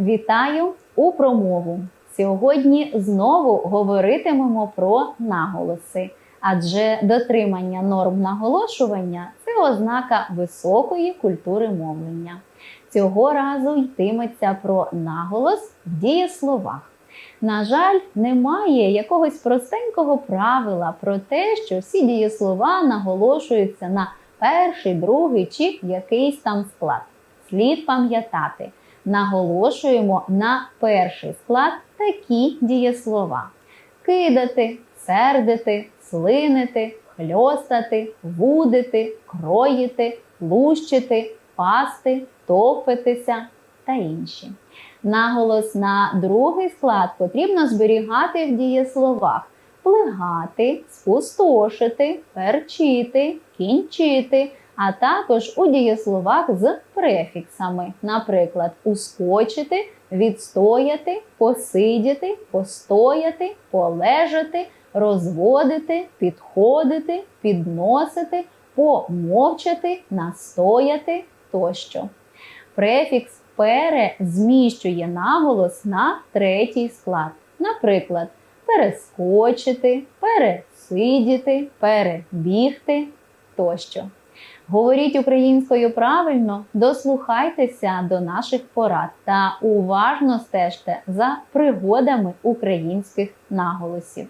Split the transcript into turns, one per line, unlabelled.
Вітаю у промову. Сьогодні знову говоритимемо про наголоси, адже дотримання норм наголошування це ознака високої культури мовлення. Цього разу йтиметься про наголос в дієсловах. На жаль, немає якогось простенького правила про те, що всі дієслова наголошуються на перший, другий чи якийсь там склад. Слід пам'ятати, наголошуємо на перший склад такі дієслова: кидати, сердити, слинити, хльостати, вудити, кроїти, лущити, пасти, топитися та інші. Наголос на другий склад потрібно зберігати в дієсловах: плигати, спустошити, перчити, кінчити, а також у дієсловах з префіксами, наприклад, ускочити, відстояти, посидіти, постояти, полежати, розводити, підходити, підносити, помовчати, настояти тощо. Префікс пере зміщує наголос на третій склад. Наприклад, перескочити, пересидіти, перебігти тощо. Говоріть українською правильно, дослухайтеся до наших порад та уважно стежте за пригодами українських наголосів.